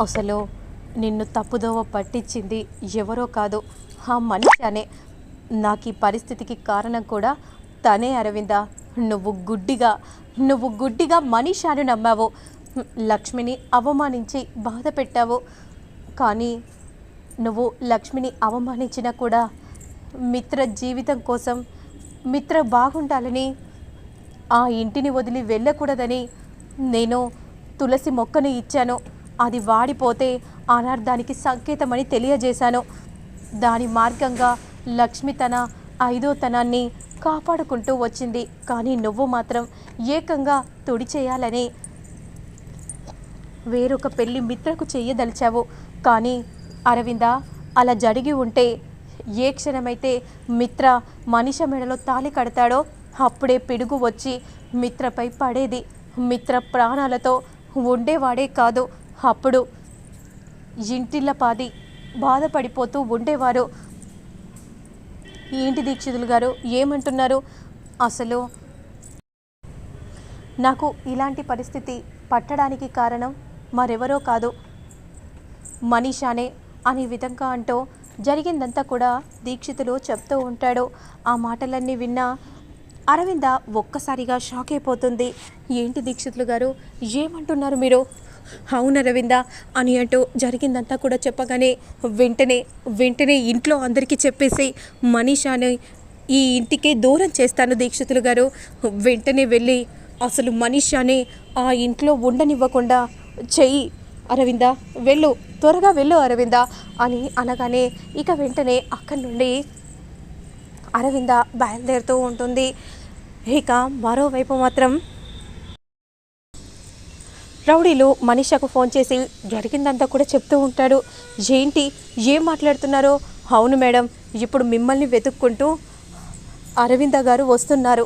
అసలు నిన్ను తప్పుదోవ పట్టించింది ఎవరో కాదు. ఆ మనిషి అనే నాకు ఈ పరిస్థితికి కారణం కూడా తనే అరవింద. నువ్వు గుడ్డిగా నువ్వు గుడ్డిగా మనిషాను నమ్మావు. లక్ష్మిని అవమానించి బాధ పెట్టావు. కానీ నువ్వు లక్ష్మిని అవమానించినా కూడా మిత్ర జీవితం కోసం మిత్ర బాగుండాలని ఆ ఇంటిని వదిలి వెళ్ళకూడదని నేను తులసి మొక్కను ఇచ్చాను. అది వాడిపోతే అనర్థానికి సంకేతమని తెలియజేశాను. దాని మార్గంగా లక్ష్మి తన ఐదో తనాన్ని కాపాడుకుంటూ వచ్చింది. కానీ నువ్వు మాత్రం ఏకంగా తుడి చేయాలని వేరొక పెళ్ళి మిత్రకు చేయదలిచావు కానీ అరవింద అలా జరిగి ఉంటే ఏ క్షణమైతే మిత్ర మనిష మెడలో తాళి కడతాడో అప్పుడే పిడుగు వచ్చి మిత్రపై పడేది. మిత్ర ప్రాణాలతో ఉండేవాడే కాదు. అప్పుడు ఇంటిల్లపాది బాధపడిపోతూ ఉండేవారు. ఏంటి దీక్షితులు గారు? ఏమంటున్నారు? అసలు నాకు ఇలాంటి పరిస్థితి పట్టడానికి కారణం మరెవరో కాదు. మనీషానే అనే విధంగా అంటూ జరిగిందంతా కూడా దీక్షితులు చెప్తూ ఉంటాడు. ఆ మాటలన్నీ విన్నా అరవింద ఒక్కసారిగా షాక్ అయిపోతుంది. ఏంటి దీక్షితులు గారు? ఏమంటున్నారు మీరు? అవును అరవింద అని అంటూ జరిగిందంతా కూడా చెప్పగానే వెంటనే వెంటనే ఇంట్లో అందరికీ చెప్పేసి మనీషాని ఈ ఇంటికి దూరం చేస్తాను దీక్షితులు గారు. వెంటనే వెళ్ళి అసలు మనీషాని ఆ ఇంట్లో ఉండనివ్వకుండా చెయ్యి అరవింద వెళ్ళు త్వరగా వెళ్ళు అరవింద అని అనగానే ఇక వెంటనే అక్కడి నుండి అరవింద బయలుదేరుతూ ఉంటుంది. ఇక మరోవైపు మాత్రం రౌడీలు మనీషకు ఫోన్ చేసి జరిగిందంతా కూడా చెప్తూ ఉంటాడు. ఏంటి ఏం మాట్లాడుతున్నారో? అవును మేడం ఇప్పుడు మిమ్మల్ని వెతుక్కుంటూ అరవింద గారు వస్తున్నారు.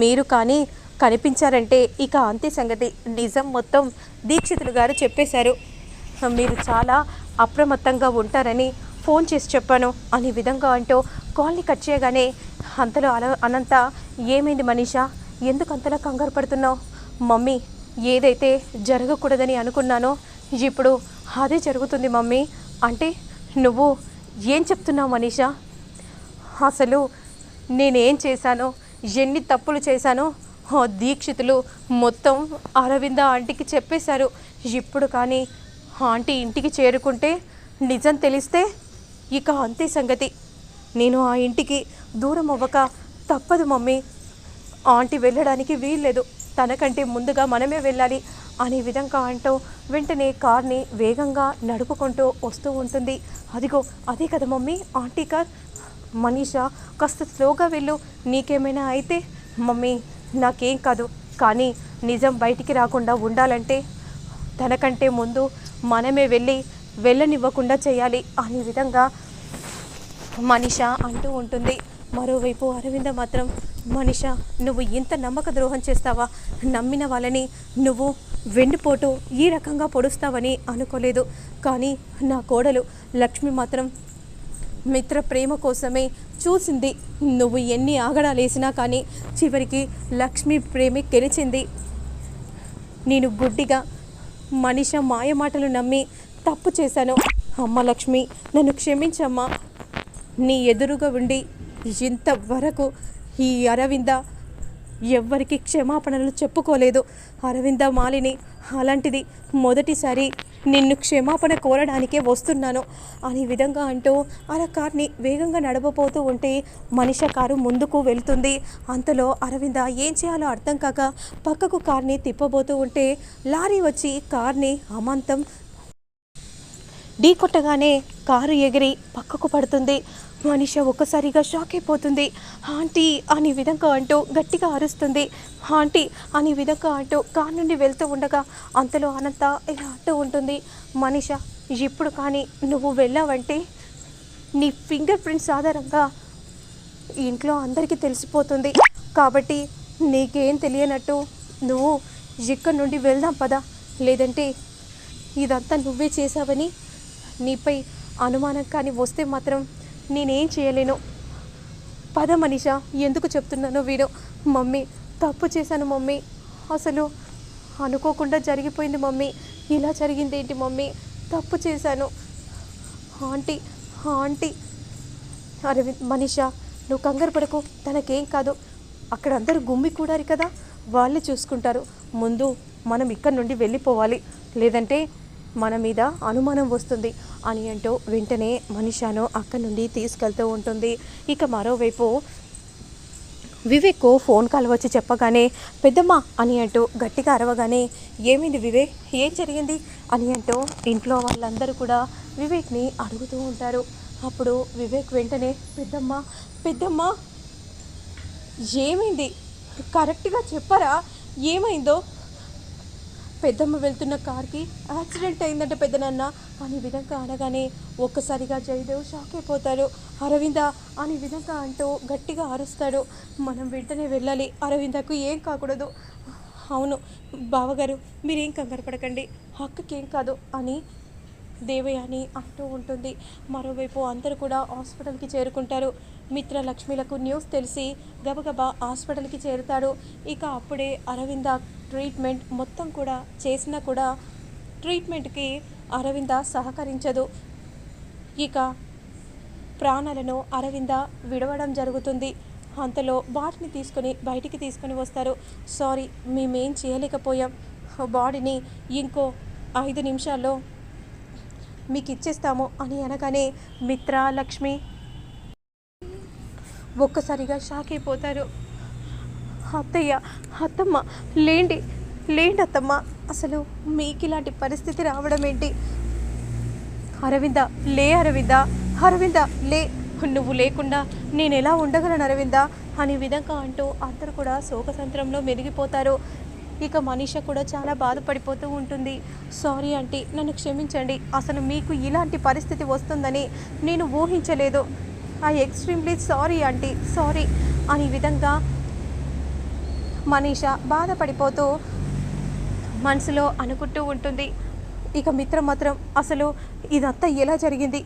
మీరు కానీ కనిపించారంటే ఇక అంతే సంగతి. నిజం మొత్తం దీక్షితులు గారు చెప్పేశారు. మీరు చాలా అప్రమత్తంగా ఉంటారని ఫోన్ చేసి చెప్పాను. అనే విధంగా అంటూ కాల్ని కట్ చేయగానే అంతలో అన అనంత ఏమైంది మనీషా? ఎందుకు అంతలా కంగారు పడుతున్నావు? మమ్మీ ఏదైతే జరగకూడదని అనుకున్నానో ఇప్పుడు అదే జరుగుతుంది మమ్మీ. అంటే నువ్వు ఏం చెప్తున్నావు మనీషా? అసలు నేనేం చేశానో ఎన్ని తప్పులు చేశానో ఆ దీక్షితులు మొత్తం అరవింద ఆంటీకి చెప్పేశారు. ఇప్పుడు కానీ ఆంటీ ఇంటికి చేరుకుంటే నిజం తెలిస్తే ఇక అంతే సంగతి. నేను ఆ ఇంటికి దూరం అవ్వక తప్పదు మమ్మీ. ఆంటీ వెళ్ళడానికి వీల్లేదు. తనకంటే ముందుగా మనమే వెళ్ళాలి అనే విధంగా అంటూ వెంటనే కార్ని వేగంగా నడుపుకుంటూ వస్తూ ఉంటుంది. అదిగో అదే కదా మమ్మీ ఆంటీ కార్. మనీషా కాస్త స్లోగా వెళ్ళు. నీకేమైనా అయితే మమ్మీ నాకేం కాదు. కానీ నిజం బయటికి రాకుండా ఉండాలంటే తనకంటే ముందు మనమే వెళ్ళి వెళ్ళనివ్వకుండా చేయాలి అనే విధంగా మనిష అంటూ ఉంటుంది. మరోవైపు అరవింద మాత్రం మనిష నువ్వు ఇంత నమ్మక ద్రోహం చేస్తావా? నమ్మిన వాళ్ళని నువ్వు వెండిపోటు ఈ రకంగా పొడుస్తావని అనుకోలేదు. కానీ నా కోడలు లక్ష్మి మాత్రం మిత్ర ప్రేమ కోసమే చూసింది. నువ్వు ఎన్ని ఆగడాలేసినా కానీ చివరికి లక్ష్మి ప్రేమే గెలిచింది. నేను గుడ్డిగా మనిష మాయ మాటలు నమ్మి తప్పు చేశాను. అమ్మ లక్ష్మి నన్ను క్షమించమ్మా. నీ ఎదురుగా ఉండి ఇంతవరకు ఈ అరవింద ఎవ్వరికి క్షమాపణలు చెప్పుకోలేదు. అరవింద మాలిని అలాంటిది మొదటిసారి నిన్ను క్షమాపణ కోరడానికే వస్తున్నాను. అనే విధంగా అంటూ అలా కార్ని వేగంగా నడవబోతూ ఉంటే మనిష కారు ముందుకు వెళ్తుంది. అంతలో అరవింద ఏం చేయాలో అర్థం కాక పక్కకు కార్ని తిప్పబోతూ ఉంటే లారీ వచ్చి కార్ని అమాంతం ఢీ కొట్టగానే కారు ఎగిరి పక్కకు పడుతుంది. మనిష ఒక్కసారిగా షాక్ అయిపోతుంది. ఆంటీ అనే విధంగా అంటూ గట్టిగా అరుస్తుంది. ఆంటీ అనే విధంగా అంటూ కారు నుండి వెళ్తూ ఉండగా అంతలో అనంత ఇలా అంటూ ఉంటుంది. మనిష ఇప్పుడు కానీ నువ్వు వెళ్ళావంటే నీ ఫింగర్ ప్రింట్స్ ఆధారంగా ఇంట్లో అందరికీ తెలిసిపోతుంది. కాబట్టి నీకేం తెలియనట్టు నువ్వు ఇక్కడి నుండి వెళ్దాం పదా. లేదంటే ఇదంతా నువ్వే చేశావని నీపై అనుమానం కానీ వస్తే మాత్రం నేనేం చేయలేను. పద మనిష ఎందుకు చెప్తున్నానో వీడు మమ్మీ తప్పు చేశాను మమ్మీ. అసలు అనుకోకుండా జరిగిపోయింది మమ్మీ. ఇలా జరిగింది ఏంటి మమ్మీ? తప్పు చేశాను. Aunty aunty. అరవింద్ మనిష నువ్వు కంగారు పడకు. తనకేం కాదు. అక్కడ అందరూ గుమ్మి కూడారు కదా. వాళ్ళే చూసుకుంటారు. ముందు మనం ఇక్కడ నుండి వెళ్ళిపోవాలి. లేదంటే మన మీద అనుమానం వస్తుంది అని అంటూ వెంటనే మనిషాను అక్కడి నుండి తీసుకెళ్తూ ఉంటుంది. ఇక మరోవైపు వివేక్ ఫోన్ కాల్ వచ్చి చెప్పగానే పెద్దమ్మ అని అంటూ గట్టిగా అరవగానే ఏమైంది వివేక్? ఏం జరిగింది? అని అంటూ ఇంట్లో వాళ్ళందరూ కూడా వివేక్ని అడుగుతూ ఉంటారు. అప్పుడు వివేక్ వెంటనే పెద్దమ్మ పెద్దమ్మ ఏమైంది? కరెక్ట్గా చెప్పరా? ఏమైందో? పెద్దమ్మ వెళ్తున్న కార్కి యాక్సిడెంట్ అయిందంట పెద్దనాన్న. అనే విధంగా అనగానే ఒక్కసారిగా జయదేవ్ షాక్ అయిపోతారు అరవింద అనే విధంగా అంటూ గట్టిగా అరుస్తాడు. మనం వెంటనే వెళ్ళాలి. అరవిందకు ఏం కాకూడదు. అవును బావగారు మీరేం కంగారు పడకండి. హక్కుకేం కాదు అని దేవయాని అంటూ ఉంటుంది. మరోవైపు అందరూ కూడా హాస్పిటల్కి చేరుకుంటారు. మిత్ర లక్ష్మిలకు న్యూస్ తెలిసి గబగబా హాస్పిటల్కి చేరుతాడు ఇక అప్పుడే అరవింద ట్రీట్మెంట్ మొత్తం కూడా చేసినా కూడా ట్రీట్మెంట్కి అరవింద సహకరించదు. ఇక ప్రాణాలను అరవింద విడవడం జరుగుతుంది. అంతలో వాటిని తీసుకొని బయటికి తీసుకొని వస్తారు. సారీ మేమేం చేయలేకపోయాం. బాడీని ఇంకో ఐదు నిమిషాల్లో మీకు ఇచ్చేస్తాము అని అనగానే మిత్ర లక్ష్మి ఒక్కసారిగా షాక్ అయిపోతారు. అత్తయ్య అత్తమ్మ లేండి లేండి అత్తమ్మ. అసలు మీకు ఇలాంటి పరిస్థితి రావడం ఏంటి? అరవింద లే అరవింద అరవింద లే. నువ్వు లేకుండా నేను ఎలా ఉండగలను అరవింద? అనే విధంగా అంటూ అందరూ కూడా శోకసంత్రంలో మెరిగిపోతారు. ఇక మనీష కూడా చాలా బాధపడిపోతూ ఉంటుంది. సారీ అంటే నన్ను క్షమించండి. అసలు మీకు ఇలాంటి పరిస్థితి వస్తుందని నేను ఊహించలేదు. I extremely sorry aunty sorry అనే విధంగా మనీష బాధపడిపోతూ మనసులో అనుకుంటూ ఉంటుంది. ఇక మిత్ర మాత్రం అసలు ఇదంతా ఎలా జరిగింది?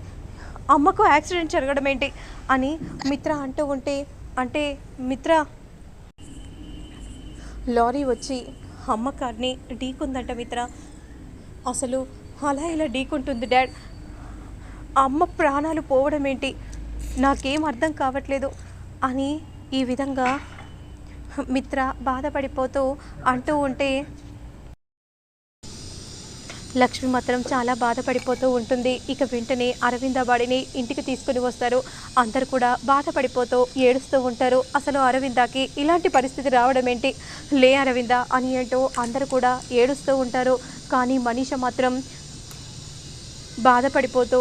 అమ్మకు యాక్సిడెంట్ జరగడం ఏంటి? అని మిత్ర అంటూ ఉంటే అంటే మిత్ర లారీ వచ్చి అమ్మ కార్ని ఢీకుందంట మిత్ర. అసలు అలా ఇలా ఢీకుంటుంది డాడ్. అమ్మ ప్రాణాలు పోవడం ఏంటి? నాకేం అర్థం కావట్లేదు అని ఈ విధంగా మిత్ర బాధపడిపోతూ అంటూ ఉంటే లక్ష్మి మాత్రం చాలా బాధపడిపోతూ ఉంటుంది. ఇక వెంటనే అరవిందబాడిని ఇంటికి తీసుకుని వస్తారు. అందరు కూడా బాధపడిపోతూ ఏడుస్తూ ఉంటారు. అసలు అరవిందకి ఇలాంటి పరిస్థితి రావడం ఏంటి? లే అరవింద అని అంటూ అందరు కూడా ఏడుస్తూ ఉంటారు. కానీ మనీష మాత్రం బాధపడిపోతూ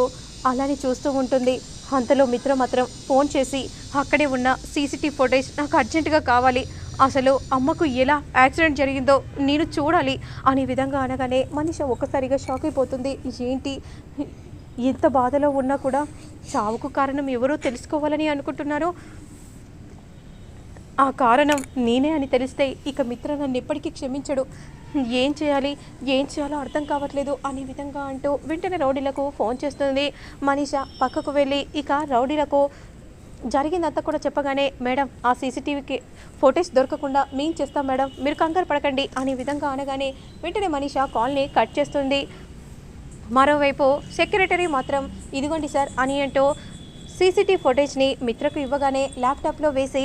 అలానే చూస్తూ ఉంటుంది. అంతలో మిత్ర మాత్రం ఫోన్ చేసి అక్కడే ఉన్న సీసీటీవీ ఫుటేజ్ నాకు అర్జెంటుగా కావాలి. అసలు అమ్మకు ఎలా యాక్సిడెంట్ జరిగిందో నేను చూడాలి అనే విధంగా అనగానే మనిషి ఒక్కసారిగా షాక్ అయిపోతుంది. ఏంటి? ఎంత బాధలో ఉన్నా కూడా చావుకు కారణం ఎవరో తెలుసుకోవాలని అనుకుంటున్నారో ఆ కారణం నేనే అని తెలిస్తే ఇక మిత్ర నన్ను ఎప్పటికీ క్షమించడు. ఏం చేయాలి? ఏం చేయాలో అర్థం కావట్లేదు అనే విధంగా అంటూ వెంటనే రౌడీలకు ఫోన్ చేస్తుంది. మనీష పక్కకు వెళ్ళి ఇక రౌడీలకు జరిగిందంతా కూడా చెప్పగానే మేడం ఆ సీసీటీవీకి ఫొటేజ్ దొరకకుండా మేం చేస్తాం మేడం మీరు కంగారు పడకండి అనే విధంగా అనగానే వెంటనే మనీష కాల్ని కట్ చేస్తుంది. మరోవైపు సెక్రటరీ మాత్రం ఇదిగోండి సార్ అని అంటూ సీసీటీవీ ఫొటేజ్ని మిత్రకు ఇవ్వగానే ల్యాప్టాప్లో వేసి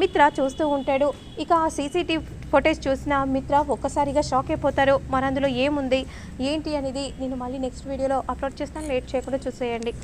మిత్ర చూస్తూ ఉంటాడు. ఇక ఆ సీసీటీవీ ఫొటేజ్ చూసిన మిత్ర ఒక్కసారిగా షాక్ అయిపోతారు. మరి అందులో ఏముంది? ఏంటి అనేది నేను మళ్ళీ నెక్స్ట్ వీడియోలో అప్లోడ్ చేస్తాను. లేట్ చేయకుండా చూసేయండి.